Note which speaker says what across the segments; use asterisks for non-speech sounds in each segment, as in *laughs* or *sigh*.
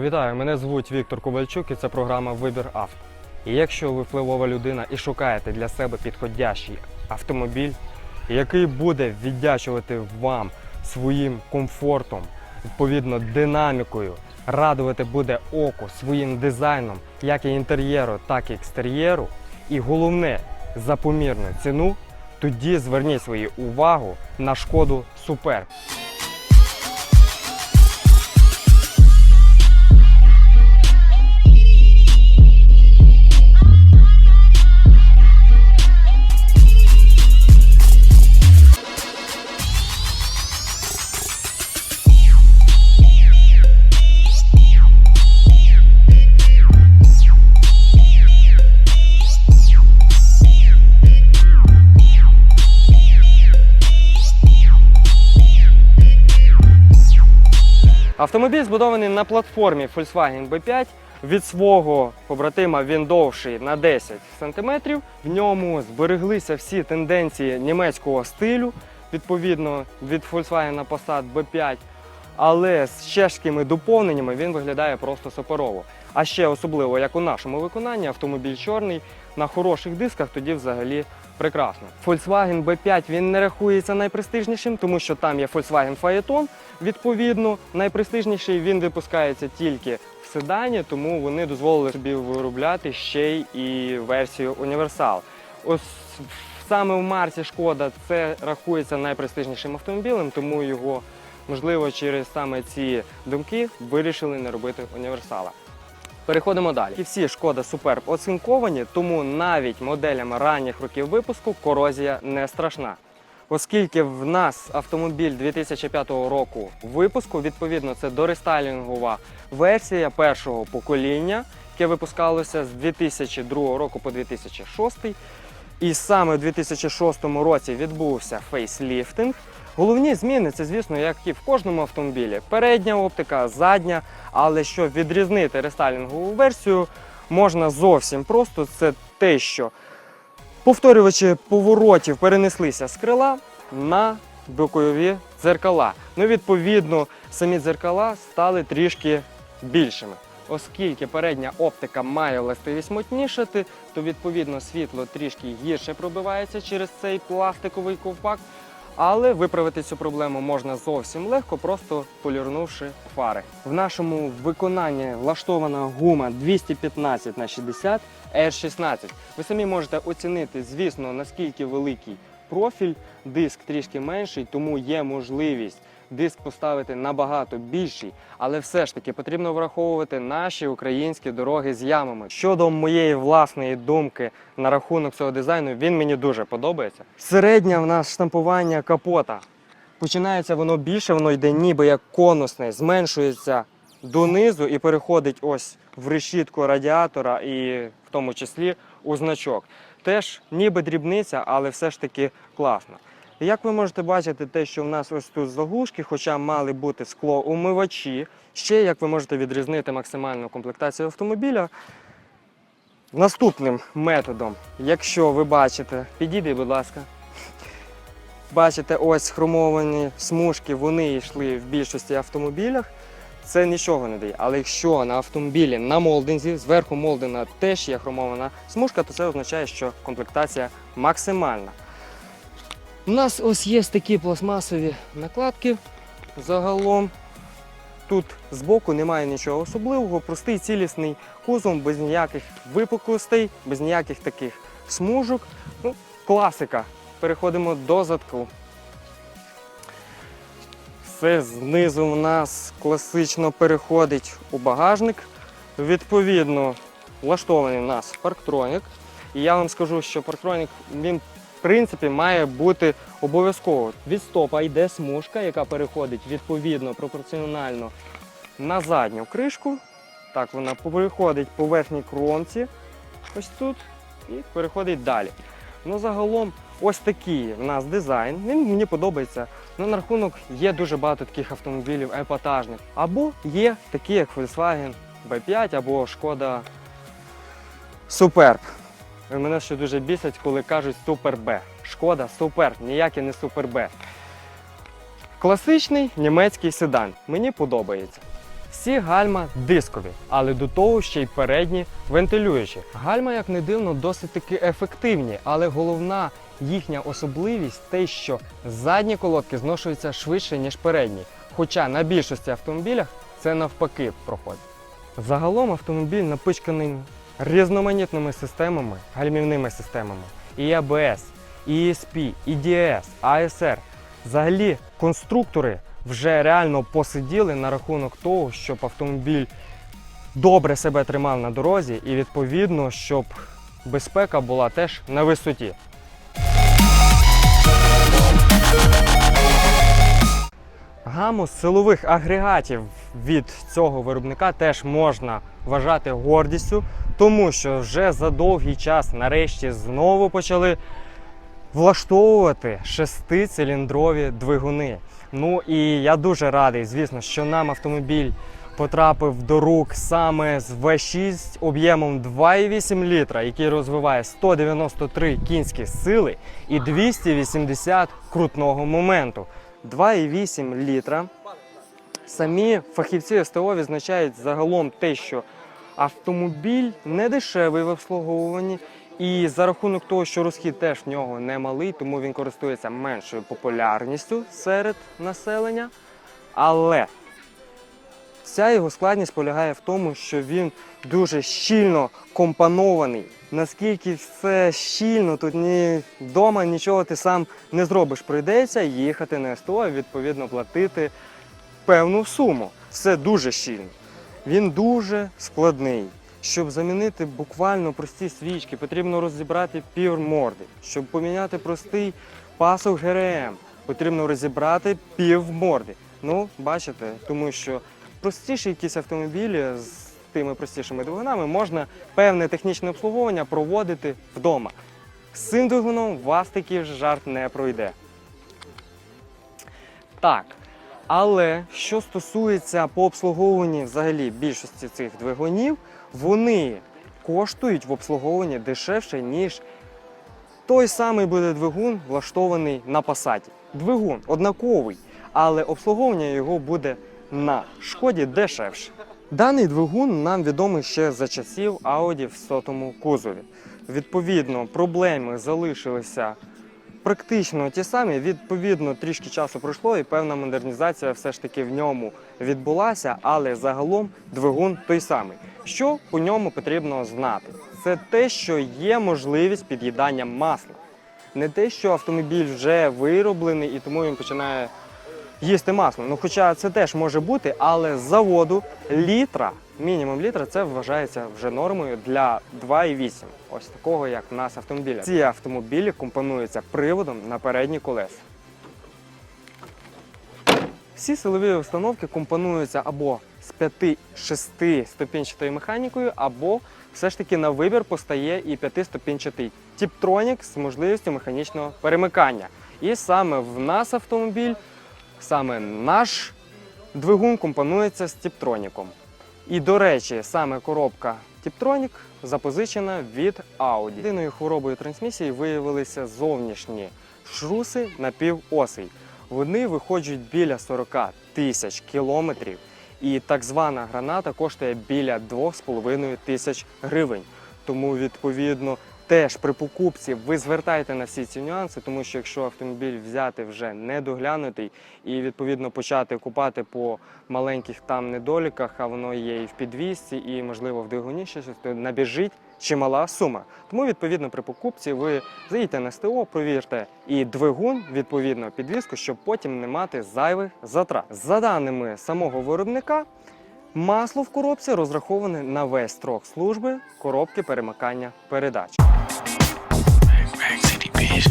Speaker 1: Вітаю, мене звуть Віктор Ковальчук і це програма Вибір авто. І якщо ви впливова людина і шукаєте для себе підходящий автомобіль, який буде віддячувати вам своїм комфортом, відповідно динамікою, радувати буде око своїм дизайном, як і інтер'єру, так і екстер'єру, і головне за помірну ціну, тоді зверніть свою увагу на шкоду Супер. Автомобіль збудований на платформі Volkswagen B5. Від свого побратима він довший на 10 см. В ньому збереглися всі тенденції німецького стилю, відповідно від Volkswagen Passat B5. Але з чешськими доповненнями він виглядає просто суперово. А ще особливо, як у нашому виконанні, автомобіль чорний на хороших дисках тоді взагалі прекрасно. Volkswagen B5 він не рахується найпрестижнішим, тому що там є Volkswagen Phaeton. Відповідно, найпрестижніший він випускається тільки в седані, тому вони дозволили собі виробляти ще й і версію універсал. Ось саме в марці шкода це рахується найпрестижнішим автомобілем, тому його можливо через саме ці думки вирішили не робити універсала. Переходимо далі. І всі шкода Superb оцинковані, тому навіть моделями ранніх років випуску корозія не страшна. Оскільки в нас автомобіль 2005 року випуску, відповідно, це дорестайлінгова версія першого покоління, яке випускалося з 2002 року по 2006. І саме у 2006 році відбувся фейсліфтинг. Головні зміни це, звісно, як і в кожному автомобілі. Передня оптика, задня. Але щоб відрізнити рестайлінгову версію, можна зовсім просто. Це те, що повторювачі поворотів перенеслися з крила на бокові дзеркала. Ну, відповідно, самі дзеркала стали трішки більшими. Оскільки передня оптика має властивість мутнішати, то відповідно світло трішки гірше пробивається через цей пластиковий ковпак. Але виправити цю проблему можна зовсім легко, просто полірнувши фари. В нашому виконанні влаштована гума 215 на 60 R16. Ви самі можете оцінити, звісно, наскільки великий профіль, диск трішки менший, тому є можливість диск поставити набагато більший, але все ж таки потрібно враховувати наші українські дороги з ямами. Щодо моєї власної думки на рахунок цього дизайну, він мені дуже подобається. Середнє в нас штампування капота. Починається воно більше, воно йде ніби як конусне, зменшується донизу і переходить ось в решітку радіатора і в тому числі у значок. Теж ніби дрібниця, але все ж таки класно. Як ви можете бачити, те, що в нас ось тут заглушки, хоча мали бути склоумивачі, ще як ви можете відрізнити максимальну комплектацію автомобіля. Наступним методом, якщо ви бачите, підійди, будь ласка. Бачите, ось хромовані смужки, вони йшли в більшості автомобілях. Це нічого не дає. Але якщо на автомобілі на молдинзі, зверху молдина теж є хромована смужка, то це означає, що комплектація максимальна. У нас ось є такі пластмасові накладки. Загалом тут збоку немає нічого особливого, простий цілісний кузов, без ніяких випуклостей, без ніяких таких смужок. Ну, класика. Переходимо до задку. Все знизу в нас класично переходить у багажник. Відповідно, влаштований у нас парктронік. І я вам скажу, що парктронік він в принципі має бути обов'язково. Від стопа йде смужка, яка переходить відповідно пропорціонально на задню кришку. Так, вона переходить по верхній кромці, ось тут, і переходить далі. Ну, загалом, ось такий в нас дизайн. Він мені подобається. Ну, на рахунок є дуже багато таких автомобілів епатажних. Або є такі, як Volkswagen B5 або Шкода Superb. Мене ще дуже бісять, коли кажуть Super B. Шкода Super, ніякий не Super B. Класичний німецький седан. Мені подобається. Всі гальма дискові, але до того ще й передні вентилюючі. Гальма, як не дивно, досить таки ефективні, але головна їхня особливість те, що задні колодки зношуються швидше, ніж передні. Хоча на більшості автомобілях це навпаки проходить. Загалом автомобіль напичканий різноманітними системами, гальмівними системами. І ABS, і ESP, і DS, ASR. Взагалі, конструктори вже реально посиділи на рахунок того, щоб автомобіль добре себе тримав на дорозі і відповідно, щоб безпека була теж на висоті. Гаму силових агрегатів від цього виробника теж можна вважати гордістю, тому що вже за довгий час нарешті знову почали влаштовувати шестициліндрові двигуни. Ну і я дуже радий, звісно, що нам автомобіль потрапив до рук саме з V6 об'ємом 2,8 літра, який розвиває 193 кінські сили і 280 крутного моменту. 2,8 літра. Самі фахівці СТО відзначають загалом те, що автомобіль не дешевий в обслуговуванні, і за рахунок того, що розхід теж в нього немалий, тому він користується меншою популярністю серед населення. Але вся його складність полягає в тому, що він дуже щільно компонований. Наскільки все щільно, тут ні вдома нічого ти сам не зробиш. Прийдеться їхати на СТО відповідно платити певну суму. Все дуже щільно. Він дуже складний. Щоб замінити буквально прості свічки, потрібно розібрати пів морди. Щоб поміняти простий пасок ГРМ, потрібно розібрати пів морди. Ну, бачите, тому що простіші якісь автомобілі з тими простішими двигунами можна певне технічне обслуговування проводити вдома. З цим двигуном вас такий жарт не пройде. Так. Але що стосується по обслуговуванні взагалі більшості цих двигунів, вони коштують в обслуговуванні дешевше, ніж той самий буде двигун, влаштований на пасаті. Двигун однаковий, але обслуговування його буде на шкоді дешевше. Даний двигун нам відомий ще за часів Audi в сотому кузові. Відповідно, проблеми залишилися практично ті самі. Відповідно, трішки часу пройшло, і певна модернізація все ж таки в ньому відбулася, але загалом двигун той самий. Що по ньому потрібно знати? Це те, що є можливість під'їдання масла. Не те, що автомобіль вже вироблений і тому він починає їсти масло. Ну, хоча це теж може бути, але з заводу літра, мінімум літра, це вважається вже нормою для 2,8. Ось такого, як в нас автомобіля. Ці автомобілі компонуються приводом на передні колеса. Всі силові установки компонуються або з 5-6 ступінчатою механікою, або все ж таки на вибір постає і 5-ступінчатий Тіптронік з можливістю механічного перемикання. І саме в нас автомобіль, саме наш двигун компонується з Тіптроніком. І до речі, саме коробка Tiptronic запозичена від Audi. Єдиною хворобою трансмісії виявилися зовнішні шруси напівосей. Вони виходять біля 40 тисяч кілометрів, і так звана граната коштує біля 2,5 тисяч гривень. Тому, відповідно, теж при покупці ви звертайте на всі ці нюанси, тому що якщо автомобіль взяти вже недоглянутий і відповідно почати купати по маленьких там недоліках, а воно є і в підвісці, і можливо в двигуні щось, то набіжить чимала сума. Тому відповідно при покупці ви заїдьте на СТО, провірте і двигун, відповідно підвіску, щоб потім не мати зайвих затрат. За даними самого виробника. Масло в коробці розраховане на весь строк служби коробки перемикання передач.
Speaker 2: Rack City, bitch.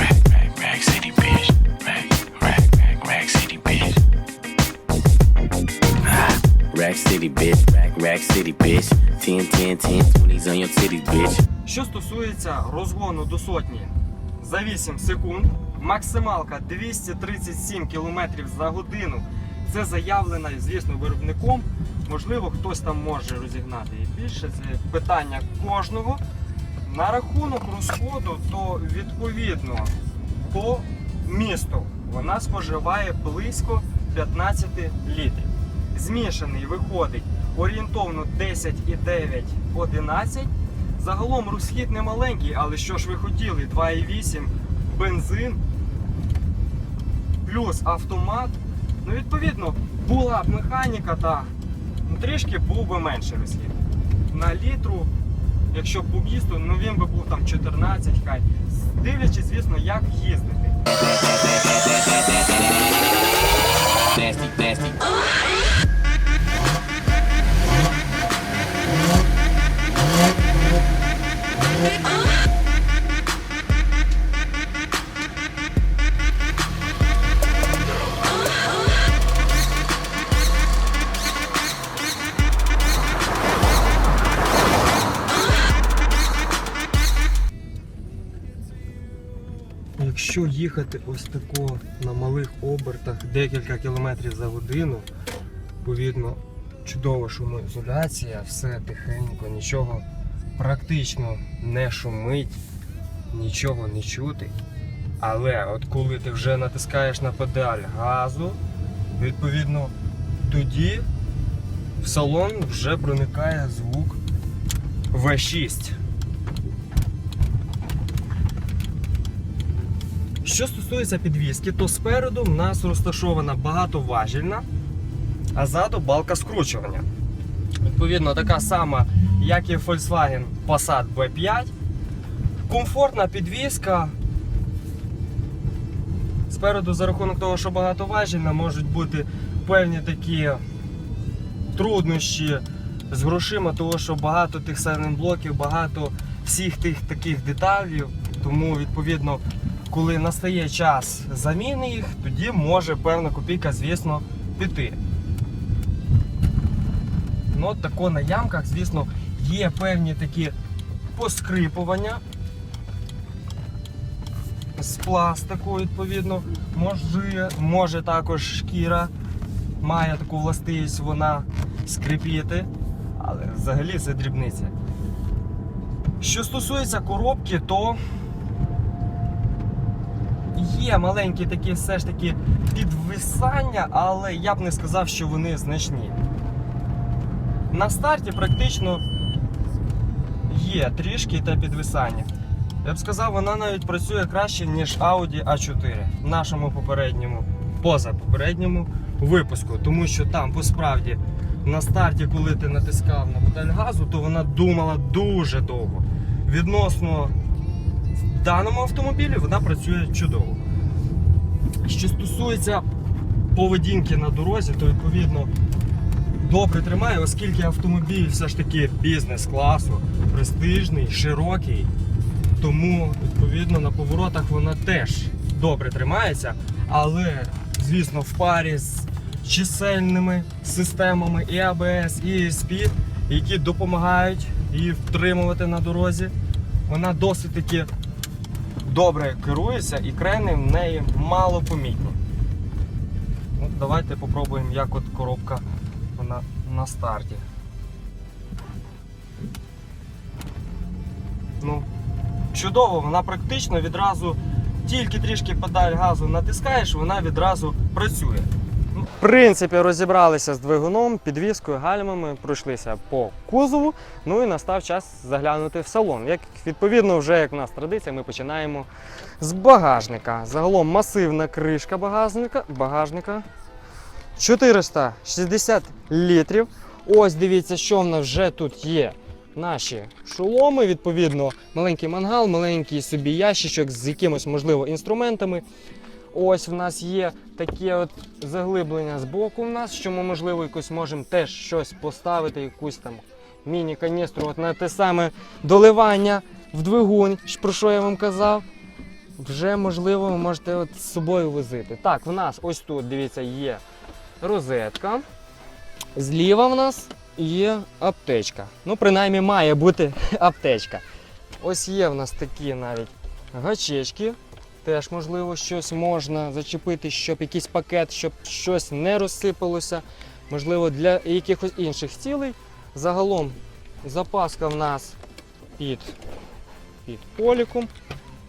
Speaker 2: Rack, rack, rack city, bitch. Rack, rack, rack, rack city, bitch. Rack City, bitch. Rack, rack city, bitch. 10, 10, 10, 20s on your titties, bitch.
Speaker 1: Що стосується розгону до сотні за 8 секунд, максималка 237 км за годину. Це заявлено, звісно, виробником. Можливо, хтось там може розігнати і більше. Це питання кожного. На рахунок розходу, то відповідно по місту вона споживає близько 15 літрів. змішаний виходить орієнтовно 10,9, 11. Загалом розхід не маленький, але що ж ви хотіли? 2,8 бензин плюс автомат. Ну, відповідно, була б механіка, та ну, трішки був би менший розхід. На літру, якщо б був місту, ну він би був там 14 хай. Дивлячись, звісно, як їздити. Їхати ось тако на малих обертах декілька кілометрів за годину, відповідно, чудова шумоізоляція, все тихенько, нічого практично не шумить, нічого не чути. Але от коли ти вже натискаєш на педаль газу, відповідно, тоді в салон вже проникає звук V6. Що стосується підвіски, то спереду в нас розташована багатоважільна, а ззаду балка скручування. Відповідно, така сама, як і Volkswagen Passat B5. Комфортна підвіска. Спереду, за рахунок того, що багатоважільна, можуть бути певні такі труднощі з грошима, того що багато тих блоків, багато всіх тих таких деталей. Тому, відповідно, коли настає час заміни їх, тоді може певна копійка, звісно, піти. Ну, от тако на ямках, звісно, є певні такі поскрипування з пластику, відповідно, може, може також шкіра має таку властивість вона скрипіти, але взагалі це дрібниця. Що стосується коробки, то є маленькі такі все ж таки підвисання, але я б не сказав, що вони значні. На старті практично є трішки те підвисання. Я б сказав, вона навіть працює краще, ніж Audi A4 в нашому попередньому, позапопередньому випуску. Тому що там по справді на старті, коли ти натискав на педаль газу, то вона думала дуже довго. Відносно в даному автомобілі вона працює чудово. Що стосується поведінки на дорозі, то відповідно добре тримає, оскільки автомобіль все ж таки бізнес-класу, престижний, широкий. Тому, відповідно, на поворотах вона теж добре тримається, але, звісно, в парі з чисельними системами і ABS, і ESP, які допомагають її втримувати на дорозі, вона досить таки добре керується і крени в неї мало помітні. Ну, давайте попробуємо, як от коробка вона на старті. Ну, чудово, вона практично відразу, тільки трішки педаль газу натискаєш, вона відразу працює. В принципі, розібралися з двигуном, підвіскою, гальмами, пройшлися по кузову. Ну і настав час заглянути в салон. Як відповідно, вже як в нас традиція, ми починаємо з багажника. Загалом масивна кришка багажника. багажника 460 літрів. Ось дивіться, що в нас вже тут є. Наші шоломи, відповідно, маленький мангал, маленький собі ящичок з якимось, можливо, інструментами. Ось в нас є таке от заглиблення з боку в нас, що ми, можливо, якось можемо теж щось поставити, якусь там міні-каністру от на те саме доливання в двигун, про що я вам казав. Вже, можливо, ви можете от з собою возити. Так, в нас ось тут, дивіться, є розетка. Зліва в нас є аптечка. Ну, принаймні, має бути *laughs* аптечка. Ось є в нас такі навіть гачечки. Теж, можливо, щось можна зачепити, щоб якийсь пакет, щоб щось не розсипалося. Можливо, для якихось інших цілей. Загалом запаска в нас під, під поліком.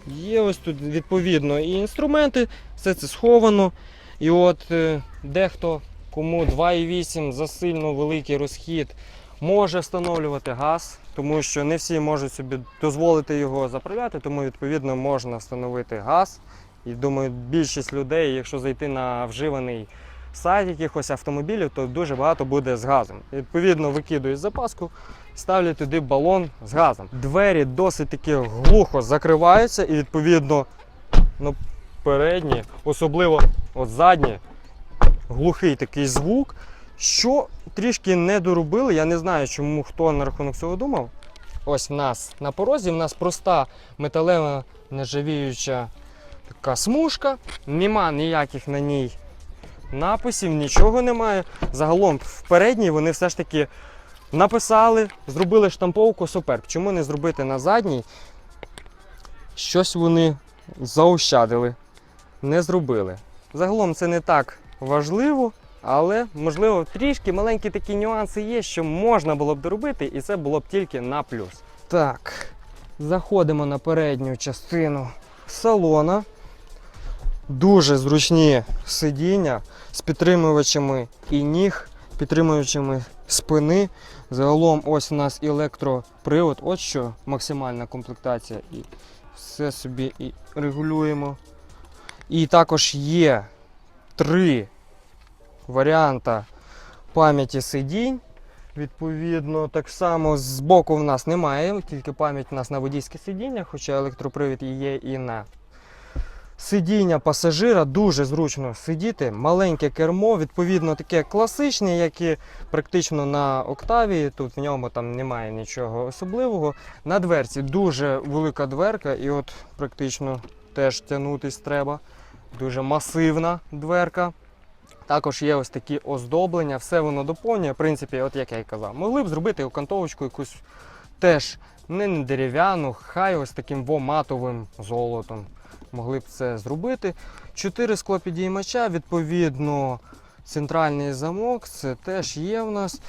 Speaker 1: Є ось тут відповідно і інструменти, все це сховано. І от е, дехто кому 2,8 за сильно великий розхід, може встановлювати газ, тому що не всі можуть собі дозволити його заправляти, тому відповідно можна встановити газ. І думаю, більшість людей, якщо зайти на вживаний сайт якихось автомобілів, то дуже багато буде з газом. Відповідно, викидують запаску, ставлять туди балон з газом. Двері досить таки глухо закриваються, і відповідно, ну, передні, особливо от задні, глухий такий звук. Що трішки не доробили, я не знаю, чому хто на рахунок цього думав. Ось в нас на порозі, в нас проста металева нержавіюча така смужка, нема ніяких на ній написів, нічого немає. Загалом в передній вони все ж таки написали, зробили штамповку суперб. Чому не зробити на задній? Щось вони заощадили, не зробили. Загалом це не так важливо, але можливо трішки маленькі такі нюанси є, що можна було б доробити, і це було б тільки на плюс. Так, заходимо на передню частину салона. Дуже зручні сидіння з підтримувачами і ніг, підтримувачами спини. Загалом ось у нас електропривод, от що максимальна комплектація. І все собі і регулюємо. І також є три варіанти пам'яті сидінь. Відповідно, так само з боку в нас немає, тільки пам'ять у нас на водійське сидіння, хоча електропривід є і на сидіння пасажира. Дуже зручно сидіти. Маленьке кермо, відповідно, таке класичне, як і практично на Октавії. Тут в ньому там немає нічого особливого. На дверці дуже велика дверка, і от практично теж тягнутись треба. Дуже масивна дверка. Також є ось такі оздоблення, все воно доповнює. В принципі, от як я і казав, могли б зробити окантовочку якусь теж не дерев'яну, хай ось таким во матовим золотом. Могли б це зробити. Чотири склопідіймача, відповідно, центральний замок, це теж є в нас.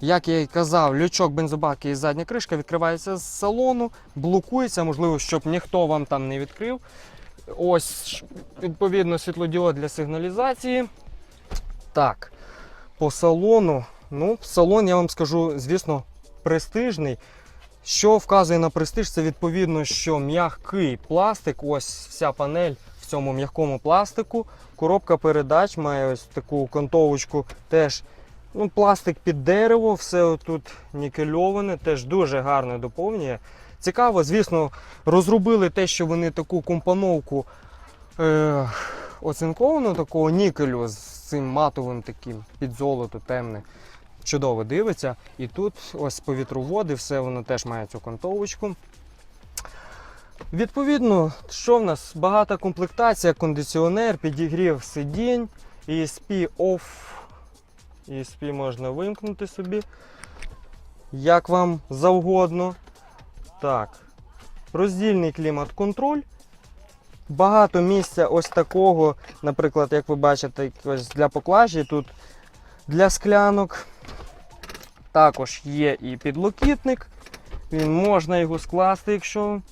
Speaker 1: Як я і казав, лючок бензобаки і задня кришка відкривається з салону, блокується, можливо, щоб ніхто вам там не відкрив. Ось, відповідно, світлодіод для сигналізації. Так, по салону. Ну, салон, я вам скажу, звісно, престижний. Що вказує на престиж, це відповідно, що м'який пластик, ось вся панель в цьому м'якому пластику. Коробка передач має ось таку кантовочку, теж ну, пластик під дерево, все тут нікельоване, теж дуже гарно доповнює. Цікаво, звісно, розробили те, що вони таку компоновку е, оцинковану, такого нікелю з цим матовим таким під золото темне. Чудово дивиться. І тут ось повітроводи, все воно теж має цю кантовочку. Відповідно, що в нас? Багата комплектація, кондиціонер, підігрів сидінь, ESP off. ESP можна вимкнути собі, як вам завгодно. Так. Роздільний клімат-контроль. Багато місця ось такого, наприклад, як ви бачите, ось для поклажі, тут для склянок. Також є і підлокітник. Він можна його скласти, якщо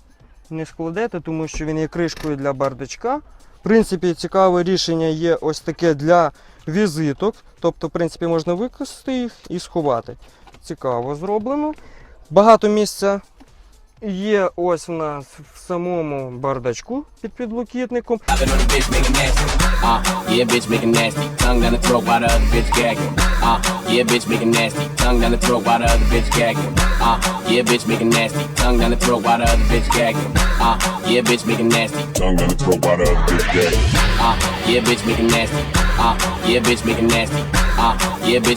Speaker 1: не складете, тому що він є кришкою для бардачка. В принципі, цікаве рішення є ось таке для візиток. Тобто, в принципі, можна викласти їх і сховати. Цікаво зроблено. Багато місця є ось у нас в самому бардачку під підлокітником.
Speaker 3: I've been on the bitch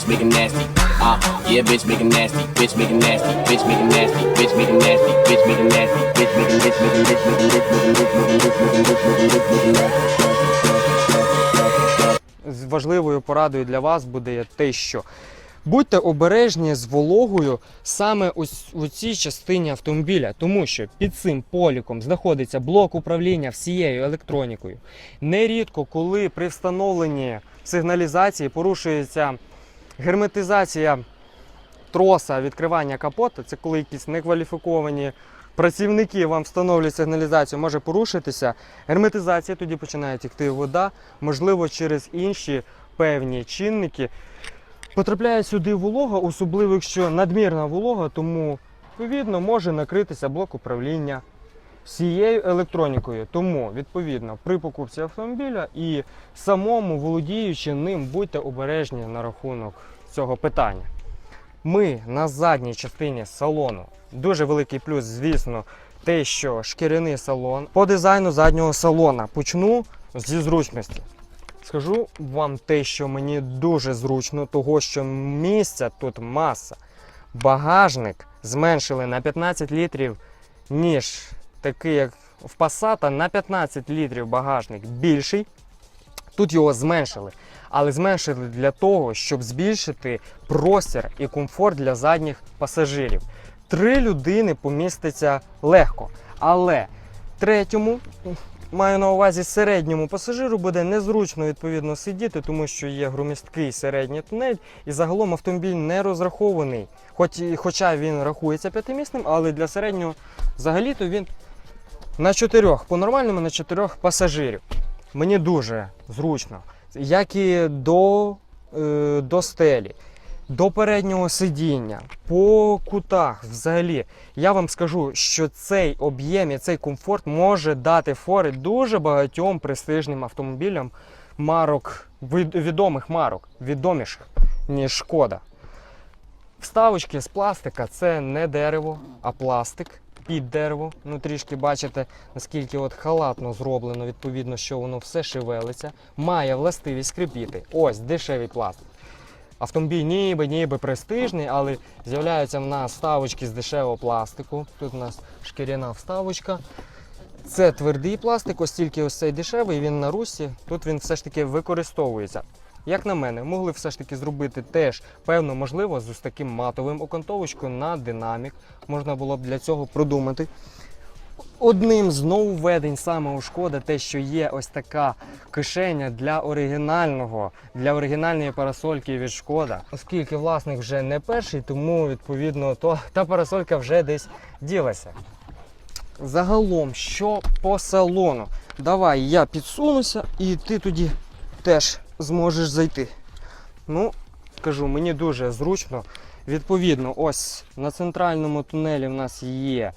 Speaker 3: making nasty. Uh, yeah, bitch making nasty. Tongue down the throat while the other bitch gagging. Uh, yeah, bitch making nasty. Tongue down the throat while the other bitch gagging. Uh, yeah, bitch making nasty. Tongue down the throat while the other bitch gagging. Uh, yeah, bitch making nasty.
Speaker 4: Tongue down the throat while the other bitch gagging.
Speaker 3: Uh, yeah, bitch making nasty. Uh, yeah, bitch making nasty. Uh, yeah, bitch making nasty. Uh, yeah, bitch making nasty. Bitch making nasty. Bitch making nasty. Bitch making nasty. Bitch making nasty. Bitch making bitch making bitch making bitch making bitch making bitch making bitch making bitch making nasty.
Speaker 1: з важливою порадою для вас буде те, що будьте обережні з вологою саме ось у цій частині автомобіля, тому що під цим поліком знаходиться блок управління всією електронікою. Нерідко, коли при встановленні сигналізації порушується герметизація троса відкривання капота, це коли якісь некваліфіковані працівники вам встановлюють сигналізацію, може порушитися. Герметизація тоді починає тікти вода, можливо, через інші певні чинники. Потрапляє сюди волога, особливо якщо надмірна волога, тому відповідно може накритися блок управління всією електронікою. Тому, відповідно, при покупці автомобіля і самому володіючи ним, будьте обережні на рахунок цього питання. Ми на задній частині салону. Дуже великий плюс, звісно, те, що шкіряний салон. По дизайну заднього салона почну зі зручності. Скажу вам те, що мені дуже зручно, того що місця тут маса. Багажник зменшили на 15 літрів, ніж такий, як в Passat, на 15 літрів багажник більший. Тут його зменшили. Але зменшили для того, щоб збільшити простір і комфорт для задніх пасажирів. Три людини поміститься легко. Але третьому, маю на увазі середньому пасажиру, буде незручно відповідно сидіти, тому що є громісткий середній тунель, і загалом автомобіль не розрахований. Хоч, хоча він рахується п'ятимісним, але для середнього взагалі-то він на чотирьох, по-нормальному на чотирьох пасажирів. Мені дуже зручно. Як і до, е, до стелі, до переднього сидіння, по кутах взагалі. Я вам скажу, що цей об'єм і цей комфорт може дати фори дуже багатьом престижним автомобілям марок, відомих марок, відоміших, ніж шкода. Вставочки з пластика це не дерево, а пластик під дерево. Ну трішки бачите, наскільки от халатно зроблено, відповідно, що воно все шевелиться, має властивість скрипіти. Ось дешевий пластик. Автомобіль ніби ніби престижний, але з'являються в нас вставочки з дешевого пластику. Тут у нас шкіряна вставочка. Це твердий пластик, ось тільки ось цей дешевий, він на русі. Тут він все ж таки використовується. Як на мене, могли все ж таки зробити теж певно, можливо, з ось таким матовим окантовочкою на динамік. Можна було б для цього продумати. Одним з нововведень саме у шкода те, що є ось така кишеня для оригінального, для оригінальної парасольки від шкода. Оскільки власник вже не перший, тому відповідно то та парасолька вже десь ділася. Загалом, що по салону? Давай я підсунуся і ти тоді теж зможеш зайти. Ну, кажу, мені дуже зручно. Відповідно, ось на центральному тунелі в нас є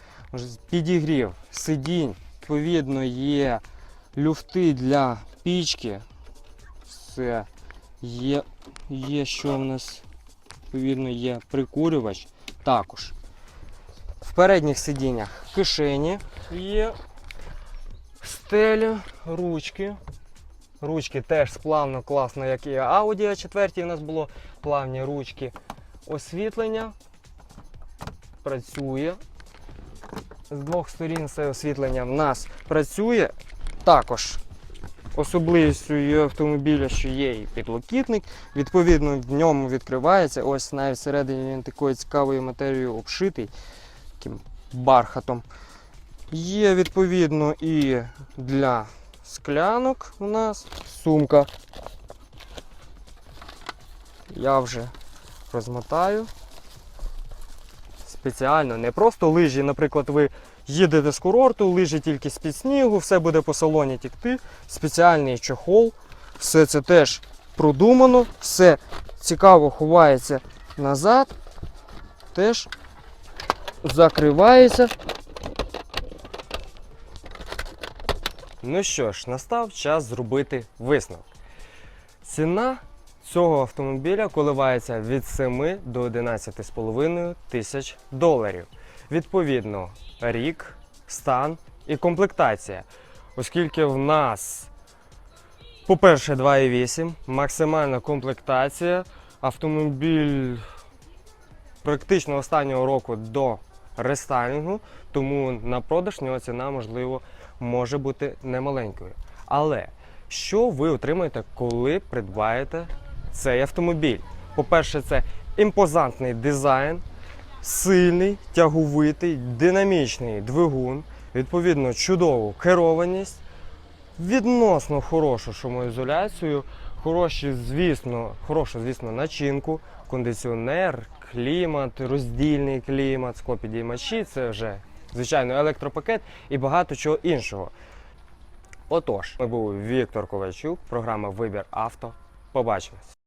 Speaker 1: підігрів сидінь, відповідно, є люфти для пічки. Все. Є, є що в нас, відповідно, є прикурювач також. В передніх сидіннях кишені є стеля, ручки. Ручки теж сплавно, класно, як і Audi a 4 у нас було плавні ручки. Освітлення працює. З двох сторін це освітлення в нас працює. Також особливістю є автомобіля, що є і підлокітник. Відповідно, в ньому відкривається. Ось навіть всередині він такою цікавою матерією обшитий, таким бархатом. Є відповідно і для склянок у нас сумка. Я вже розмотаю. Спеціально, не просто лижі, наприклад, ви їдете з курорту, лижі тільки з-під снігу, все буде по салоні тікти. Спеціальний чохол. Все це теж продумано, все цікаво ховається назад, теж закривається. Ну що ж, настав час зробити висновок. Ціна цього автомобіля коливається від 7 до 11,5 тисяч доларів. Відповідно, рік, стан і комплектація. Оскільки в нас, по-перше, 2,8, максимальна комплектація, автомобіль практично останнього року до рестайлінгу, тому на продаж нього ціна, можливо, може бути немаленькою. Але що ви отримаєте, коли придбаєте цей автомобіль? По-перше, це імпозантний дизайн, сильний, тяговитий, динамічний двигун, відповідно, чудову керованість, відносно хорошу шумоізоляцію, хороші, звісно, хорошу, звісно, начинку, кондиціонер, клімат, роздільний клімат, склопідіймачі, це вже, звичайно, електропакет і багато чого іншого. Отож, ми був Віктор Ковальчук, програма Вибір авто. Побачимось.